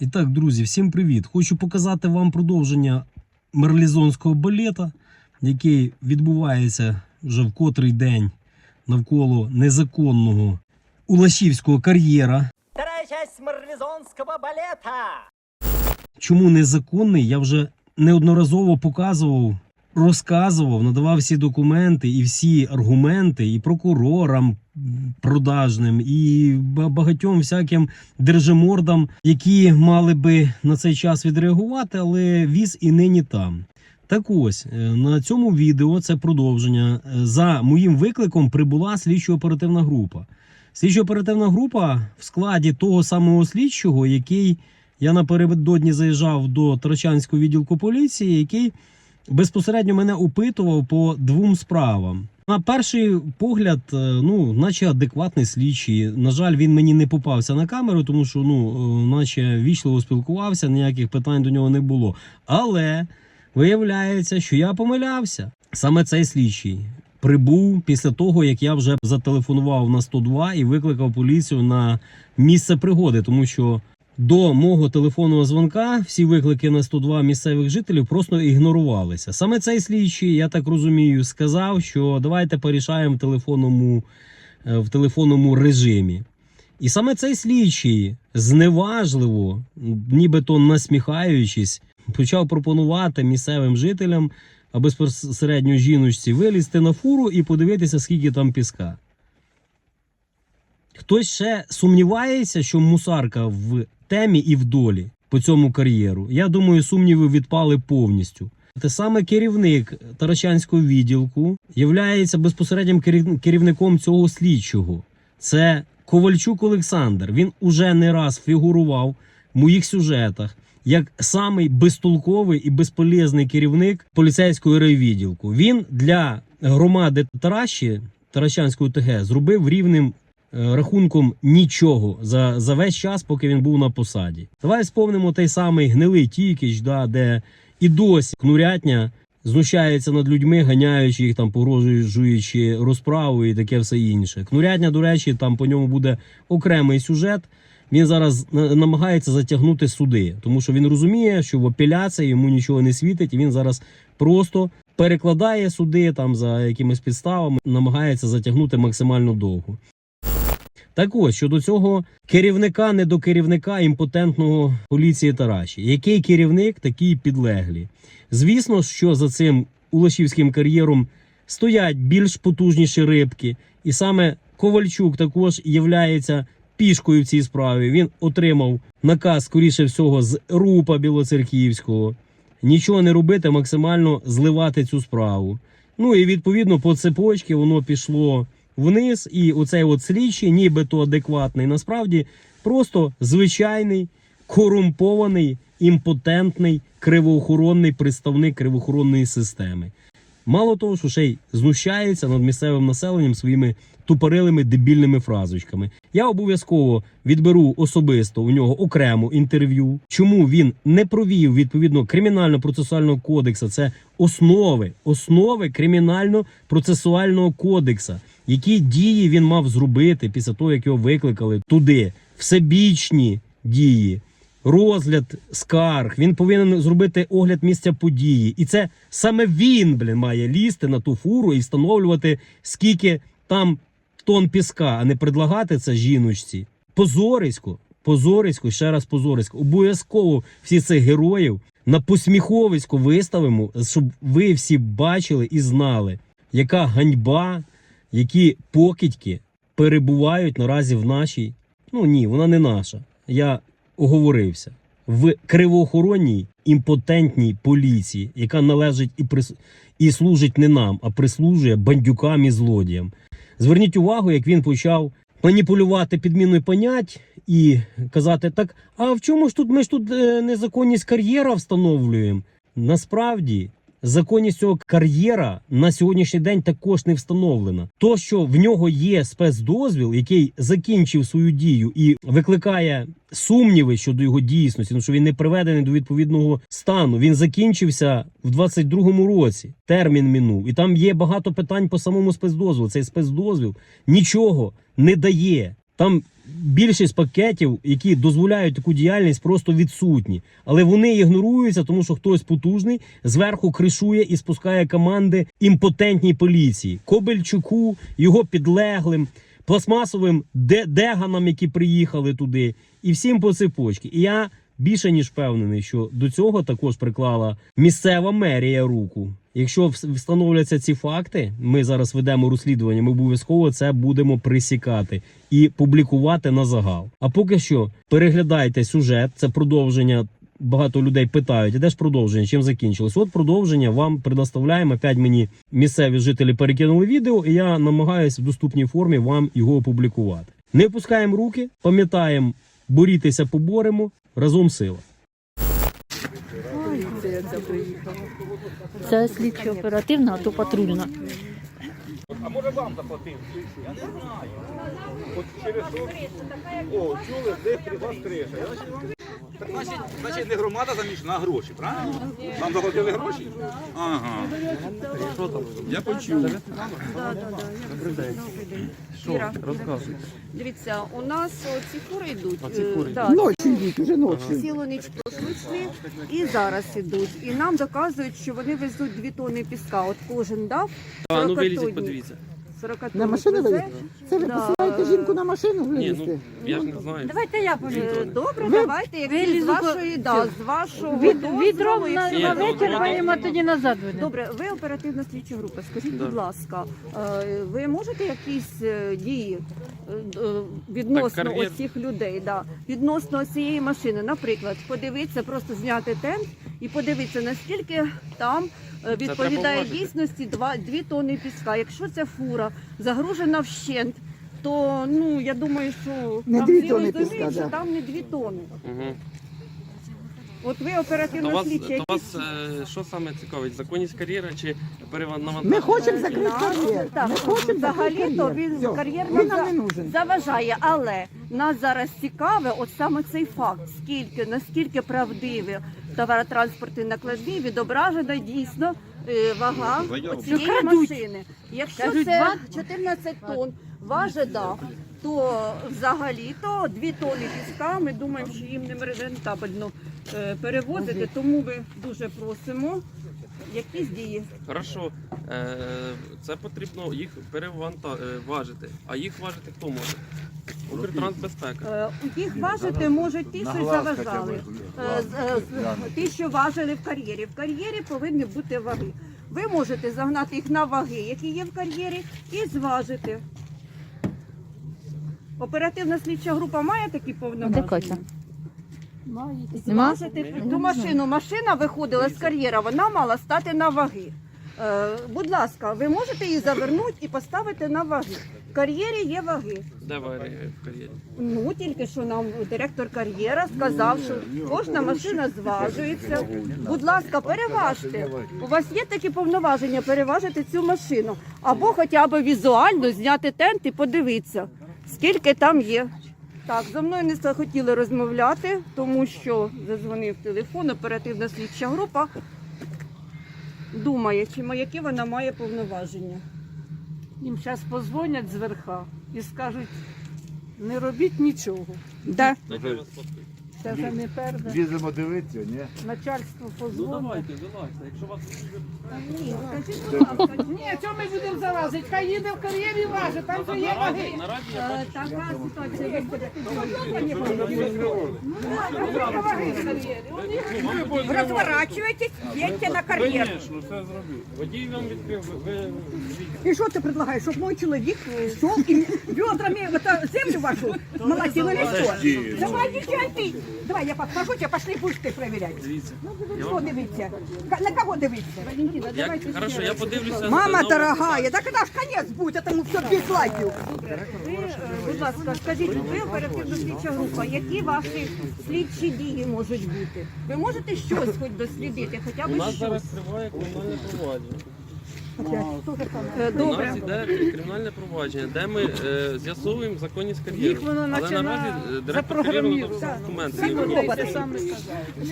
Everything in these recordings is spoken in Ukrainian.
І так, друзі, всім привіт! Хочу показати вам продовження мерлізонського балета, який відбувається вже в котрий день навколо незаконного Улашівського кар'єра. Вторая часть мерлізонського балета. Чому незаконний, я вже неодноразово показував, розказував, надавав всі документи і всі аргументи і прокурорам продажним, і багатьом всяким держимордам, які мали би на цей час відреагувати, але віз і нині там. Так ось е, на цьому відео це продовження. Е, За моїм викликом прибула слідчо-оперативна група. Слідчо-оперативна група в складі того самого слідчого, який я напередодні заїжджав до Тарачанського відділку поліції, який безпосередньо мене опитував по двом справам. На перший погляд, е, ну, наче адекватний слідчий. На жаль, він мені не попався на камеру, тому що ну, е, наче вічливо спілкувався, ніяких питань до нього не було. Але виявляється, що я помилявся. Саме цей слідчий прибув після того, як я вже зателефонував на 102 і викликав поліцію на місце пригоди, тому що до мого телефонного дзвонка всі виклики на 102 місцевих жителів просто ігнорувалися. Саме цей слідчий, я так розумію, сказав, що давайте порішаємо в телефонному, е, в телефонному режимі. І саме цей слідчий зневажливо, нібито насміхаючись, почав пропонувати місцевим жителям, а безпосередньо жіночці, вилізти на фуру і подивитися, скільки там піска. Хтось ще сумнівається, що мусарка в темі і в долі по цьому кар'єру. Я думаю, сумніви відпали повністю. Те саме керівник Тарачанського відділку являється безпосереднім керів- керівником цього слідчого. Це Ковальчук Олександр. Він уже не раз фігурував в моїх сюжетах як самий безтолковий і безполезний керівник поліцейського райвідділку. Він для громади Тараші Таращанської ТГ зробив рівним рахунком нічого за, за весь час, поки він був на посаді. Давай спомнимо той самий гнилий Тікіч, да, де і досі кнурятня знущається над людьми, ганяючи їх там, погрожуючи розправу і таке все інше. Кнурятня, до речі, там по ньому буде окремий сюжет. Він зараз намагається затягнути суди, тому що він розуміє, що в апеляції йому нічого не світить, і він зараз просто перекладає суди там за якимись підставами, намагається затягнути максимально довго. Так ось щодо цього керівника не до керівника імпотентного поліції Тараші. Який керівник, такий підлеглі. Звісно, що за цим улашівським кар'єром стоять більш потужніші рибки, і саме Ковальчук також являється пішкою в цій справі. Він отримав наказ, скоріше всього, з Рупа Білоцерківського. Нічого не робити, максимально зливати цю справу. Ну і відповідно по цепочці воно пішло вниз, і оцей от слідчий, нібито адекватний, насправді просто звичайний, корумпований, імпотентний, кривоохоронний представник кривоохоронної системи. Мало того, що ще й знущається над місцевим населенням своїми тупорилими дебільними фразочками. Я обов'язково відберу особисто у нього окремо інтерв'ю, чому він не провів відповідно кримінально-процесуального кодексу. Це основи, основи кримінально-процесуального кодекса. Які дії він мав зробити після того, як його викликали туди, всебічні дії розгляд скарг. Він повинен зробити огляд місця події. І це саме він, блін, має лізти на ту фуру і встановлювати, скільки там тонн піска, а не предлагати це жіночці. Позорисько, позорисько, ще раз позорисько. Обов'язково всі цих героїв на посміховисько виставимо, щоб ви всі бачили і знали, яка ганьба, які покидьки перебувають наразі в нашій. Ну ні, вона не наша. Я оговорився в кривоохоронній імпотентній поліції, яка належить і прис... і служить не нам, а прислужує бандюкам і злодіям. Зверніть увагу, як він почав маніпулювати підміною понять і казати: так, а в чому ж тут ми ж тут е, незаконність кар'єра встановлюємо? Насправді. Законність цього кар'єра на сьогоднішній день також не встановлена. То, що в нього є спецдозвіл, який закінчив свою дію і викликає сумніви щодо його дійсності, тому що він не приведений до відповідного стану. Він закінчився в 22-му році. Термін минув, і там є багато питань по самому спецдозволу. Цей спецдозвіл нічого не дає. Там більшість пакетів, які дозволяють таку діяльність, просто відсутні. Але вони ігноруються, тому що хтось потужний зверху кришує і спускає команди імпотентній поліції, Кобельчуку, його підлеглим, пластмасовим де- деганам, які приїхали туди, і всім по цепочці. І я більше ніж впевнений, що до цього також приклала місцева мерія руку. Якщо встановляться ці факти, ми зараз ведемо розслідування. Ми обов'язково це будемо присікати і публікувати на загал. А поки що переглядайте сюжет. Це продовження. Багато людей питають, а де ж продовження? Чим закінчилось? От продовження вам предоставляємо. Опять мені місцеві жителі перекинули відео, і я намагаюся в доступній формі вам його опублікувати. Не опускаємо руки, пам'ятаємо, борітися поборемо разом сила. Це слідчо оперативна, а то патрульна. А може вам заплатив? Я не знаю. От через що? О, чули, де при вас криша. Я значить, так, значить, значить, не громада замішана, а гроші, правильно? Вам заплатили гроші? Ага. Я почув. Дивіться, у нас о, ці фури йдуть. Ці Ночі йдуть, уже ночі. Цілу ніч пройшли і зараз ідуть. І нам доказують, що вони везуть дві тонни піска. От кожен дав. А, ну 40 вилізіть, подивіться. 40 На машину везе. Це ви Да. Посилаєте жінку на машину Ні, вивезти? ну я ж не знаю. Давайте я Е, Добре, Ви- давайте, якщо з вашої, да, з вашого Від, дозволу, відром на, якщо на вечір маємо тоді назад ведемо. Добре, ви оперативна слідча група. Скажіть, Да. будь ласка, е, ви можете якісь е, дії е, е, відносно Так, кар'єр- оцих людей, да, відносно цієї машини? Наприклад, подивитися, просто зняти тент і подивитися, наскільки там е, треба відповідає дійсності 2, 2 тонни піска. Якщо ця фура загружена вщент, то ну я думаю, що Не там дві всі тонни розуміють, піска, що да. там не 2 тонни. Угу. От ви То оперативна вас, слідча. то вас е, що саме цікавить? Законність кар'єри чи перевантаження? Ми хочемо закрити кар'єр. Так, Ми хочемо взагалі то він Все. кар'єр Він нам не нужен. заважає, але нас зараз цікаве, от саме цей факт, скільки наскільки правдиві товаротранспортні накладні відображена дійсно е, вага цієї машини. Якщо Кажуть, це два- 14 тонн важить, да, то взагалі то 2 тонни піска. Ми думаємо, що їм не рентабельно е, перевозити, тому ми дуже просимо якісь дії. Хорошо. Е, це потрібно їх перевантажити. А їх важити хто може? Укртрансбезпека. Е, Їх важити можуть ті, що заважали. Е, з- е, з- Ті, що важили в кар'єрі. В кар'єрі повинні бути ваги. Ви можете загнати їх на ваги, які є в кар'єрі, і зважити. Оперативна слідча група має такі повноваження? Де Катя? Нема? Зважити ту машину. Машина виходила з кар'єра, вона мала стати на ваги. Е, будь ласка, ви можете її завернути і поставити на ваги. В кар'єрі є ваги. Де ви в кар'єрі? Ну, тільки що нам директор кар'єра сказав, що кожна машина зважується. Будь ласка, переважте. У вас є такі повноваження переважити цю машину. Або хоча б візуально зняти тент і подивитися, скільки там є. Так, зо мною не захотіли розмовляти, тому що зазвонив телефон, оперативна слідча група. Думає, чи які вона має повноваження. Їм зараз позвонять зверха і скажуть, не робіть нічого. Да. Де вас фоткають? Це вже не перше. Їздимо дивитися, ні? Начальство Ну позвонить. давайте, вилазьте. Якщо вас Ні, скажіть, будь ласка, Ні, чого ми будемо залазити? Хай їде в кар'єрі важить, там же є ваги. нараді, нараді я Е, бачу, Така ситуація виходить. Разворачивайтесь, едьте на карьер. Звісно, все зробив. Водій вам відкрив, ви, ви И что ты предлагаешь, чтобы мой человек шел и ведрами в это землю вашу молотил или что? Давай, езжай ты. Давай, я подхожу, тебя пошли будешь ты проверять. дивіться. Я Что вам... дивиться? К- На кого дивиться? Як, хорошо, я подивлюся. Мама на- дорогая, так это ж конец будет этому все без лайків. Ви, е, будь ласка, скажіть, ви оперативна слідча група, які ваші слідчі дії можуть бути? Ви можете щось хоч дослідити, хоча У б нас щось? зараз триває кримінальне провадження. Е, У нас іде кримінальне провадження, де ми е, з'ясовуємо законність кар'єри. Їх воно Але починає наразі е, директор кар'єру надав документи. Так,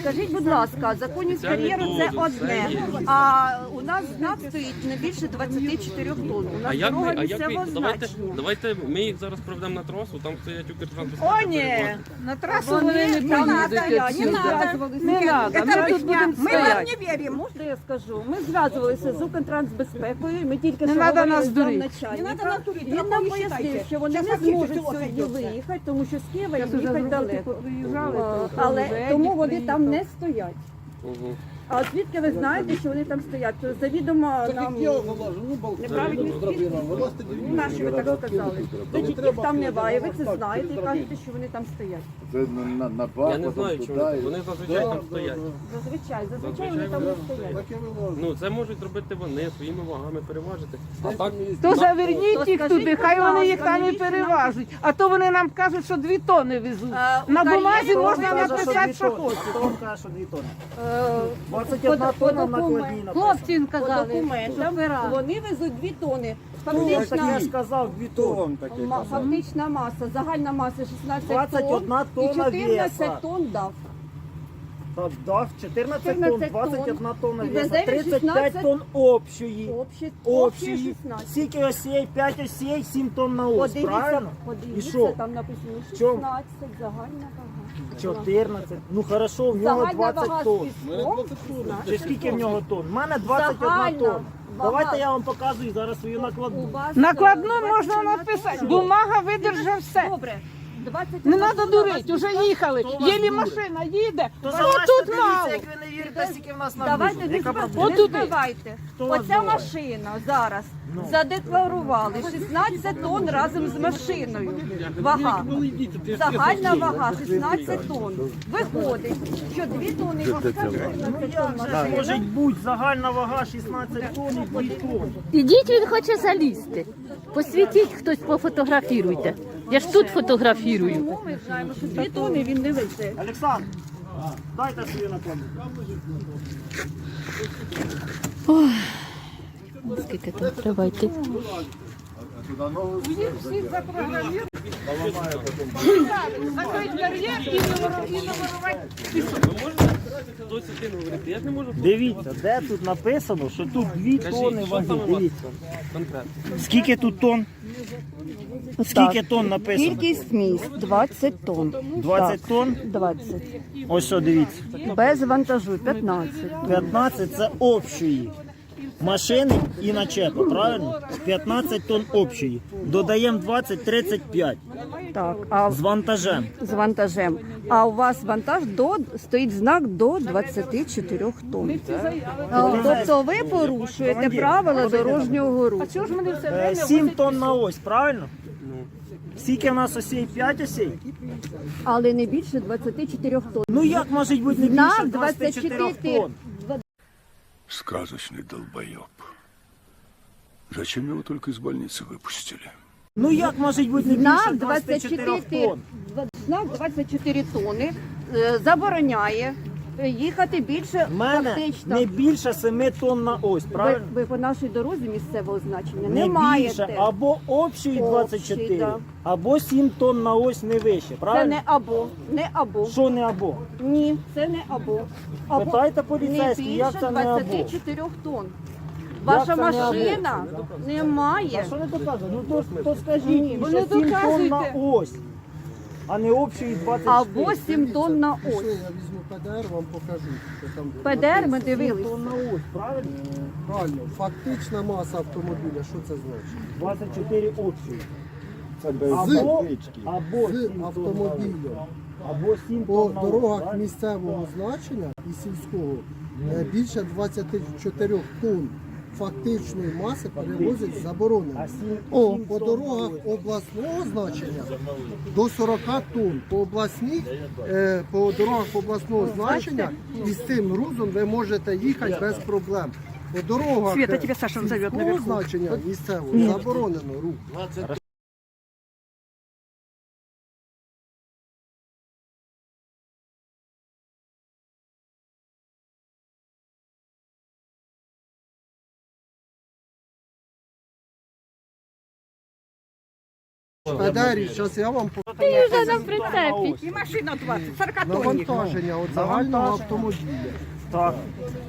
Скажіть, будь ласка, законність Спеціальний кар'єру це одне, це є. а у нас знак стоїть не більше 24 тонн. У А нас як дорога ми, а як місцевого ми, давайте, значення. давайте ми їх зараз проведемо на трасу, там стоять Укртрансбезпека. О, ні, на трасу вони не не надо, поїдуть не отсюди. надо. Не надо, ми тут будемо Мы вам не верим. Можна я скажу? Ми зв'язувалися з Укртрансбезпекою, ми тільки Не треба нас дурити. Не треба нас дурити, Він нам пояснив, що вони не зможуть сьогодні виїхати, тому що з Києва їм їхати далеко. Е, Але тому вони там не стоять. А звідки ви знаєте, що вони там стоять? То завідомо нам неправильні свідки. Ну, наші ви так сказали. Значить, їх там немає, ви це знаєте і кажете, що вони там стоять. Це на, на, на Я не знаю, чому вони, вони зазвичай там стоять. Зазвичай, зазвичай вони там не стоять. Ну це можуть робити вони своїми вагами переважити. А так То заверніть їх скажіть, туди, будь хай вони їх там і навіщо нам- переважуть. А то вони нам кажуть, що дві тони везуть. Е, у На бумазі можна написати, що хочете. Е, 21 тонна накладні Хлопці їм По казали. документам вони везуть 2 тони. Так я Фактична, сказав, 2 тонн. ма- фактична маса, загальна маса 16 21 тонн і 14 веса. тонн дав. Так, дав 14 тонн, 14 21 тонна І веса, везе 35 16 тонн общої. Общі, общі Общої. 16. Скільки осей, 5 осей, 7 тонн на ось, Подивіться, правильно? І подивіться, що? там написано В чому? 16, загальна вага. 14. Ну хорошо, в нього Загальна 20 вага з тонн. піском. Чи скільки в нього тонн? У мене 21 Загальна тонн. вага. Давайте я вам показую зараз свою У накладну. Накладну можна 21 написати. Бумага видержить все. Добре. 20 Не треба дурити, вже їхали. Єлі машина їде. То О, тут мало. як ви не вірите, скільки в нас Давайте не збивайте, Оця машина зараз Ну. задекларували 16 тонн разом з машиною. Вага. Загальна вага 16 тонн. Виходить, що 2 тонни вага 14 тонн Це машина. може бути загальна вага 16 тонн і 2 тонн. Ідіть, він хоче залізти. Посвітіть хтось, пофотографіруйте. Я ж тут фотографірую. Ми знаємо, що 2 тонни він не везе. Олександр, дайте свою накладну. Скільки там треба йти? Закрить кар'єр і не воро- і можете хтось один говорити? Я ж не можу Дивіться, де тут написано, що тут 2 тонни що ваги. саме у вас Дивіться. конкретно. Скільки тут тонн? Скільки тонн написано? Кількість місць 20 тонн. 20 тонн? 20. Ось що, дивіться. Без вантажу 15. 15 це общої. Машини і начепа, правильно? 15 тонн общої. Додаємо 20-35 Так, а з вантажем. з вантажем. А у вас вантаж до стоїть знак до 24 тонн. Тобто ви порушуєте правила дорожнього руху. А чого ж мене все Е, время 7 возять тонн на ось, правильно? Скільки в нас осей? 5 осей? Але не більше 24 тонн. Ну як може бути не більше Знак 24 24 тонн? Сказочный долбоеб. Зачем его только из больницы выпустили? Ну як може бути не більше Знак 24 24 тонн? знак 24 тонни е, забороняє е, їхати більше В мене фактично. не більше 7 тонн на ось, Ви, правильно? ви по нашій дорозі місцевого значення Не не, більше, або общої Общий, 24, да. або 7 тонн на ось не вище, Це правильно? не або, не або. Що не або? Ні, це не або. або Питайте не поліцейських, більше як це не або? 24 тонн. Ваша це не або? машина не має. А що не доказує? Ну то, то скажіть, Ні, ви що не 7 тонн на ось, а не общої 24. Або 7 тонн на ось. Я візьму ПДР, вам покажу, що там. ПДР ми 7 дивились. тонн на ось, правильно? Правильно, фактична маса автомобіля, що це значить? 24 общої. Це без Або, або З 7 тонн на ось, автомобілем або 7 по тонн на ось, дорогах правильно? місцевого значення і сільського е, більше 24 тонн фактичної маси перевозять заборонено. О, по дорогах обласного значення до 40 тонн. По обласних, е, по дорогах обласного значення і з цим грузом ви можете їхати без проблем. По дорогах Света, е, тебе Саша назовет сільського наверху. значення місцевого заборонено рух. Шпедерів, зараз я вам покажу Ти вже на прицепі. І машина 20, 40 тонн. навантаження від загального автомобіля. Так.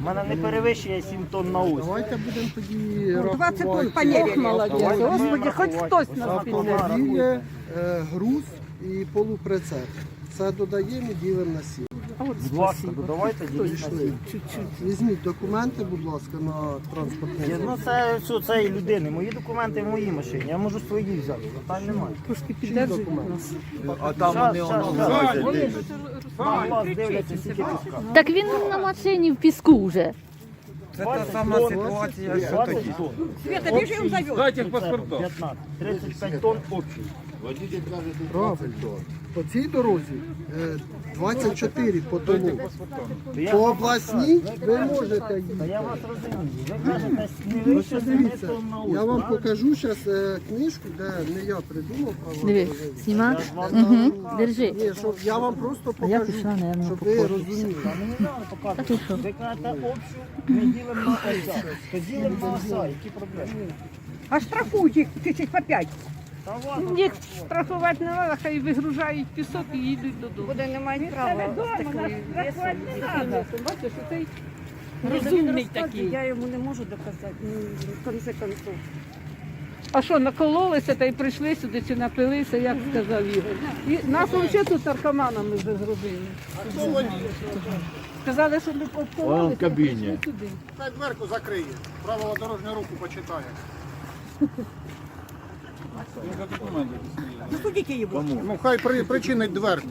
У мене не перевищує 7 тонн на ось. Давайте будемо тоді 20 тонн рахувати. Молодець, господи, хоч хтось нас піде. Автомобілі, е, груз і полуприцеп. Це додаємо і ділимо на сім. Будь ласка, додавайте, діліть на Пішли. сім. Візьміть документи, будь ласка, на транспортний Ні. Ну це все цієї людини. Мої документи в моїй машині. Я можу свої взяти. Питань немає. Трошки піддержують нас. А там вони воно дивляться, скільки піска. Так він на машині в піску вже. Це та сама ситуація, що тоді. Света, бежи, он зовет. Дайте паспорта. 15, 35 тонн общий. Правильно. По цій дорозі е, 24 по тому. По обласній ви можете їхати. я вас розумію. Ви кажете, не 7 дивіться, я вам покажу зараз книжку, де не я придумав, а Диви, Угу. Держи. Ні, щоб я вам просто я покажу, пішла, щоб ви розуміли. Та не ти що? Ви кажете общу, ми ділимо на ося. То ділимо на ося, які проблеми? А штрафують їх тисяч по п'ять. Їх штрафувати не треба, хай вигружають пісок і їдуть додому. Вони не мають права з такою весом. Бачиш, цей Він розумний такий. Я йому не можу доказати, ну, в конце концов. А що, накололися та й прийшли сюди чи напилися, як сказав Ігор. І нас взагалі тут наркоманами вже зробили. Сказали, що ми обкололися, прийшли сюди. Хай дверку закриє, правила дорожнього руху почитає. Ну. Ну хай при, причинить дверку.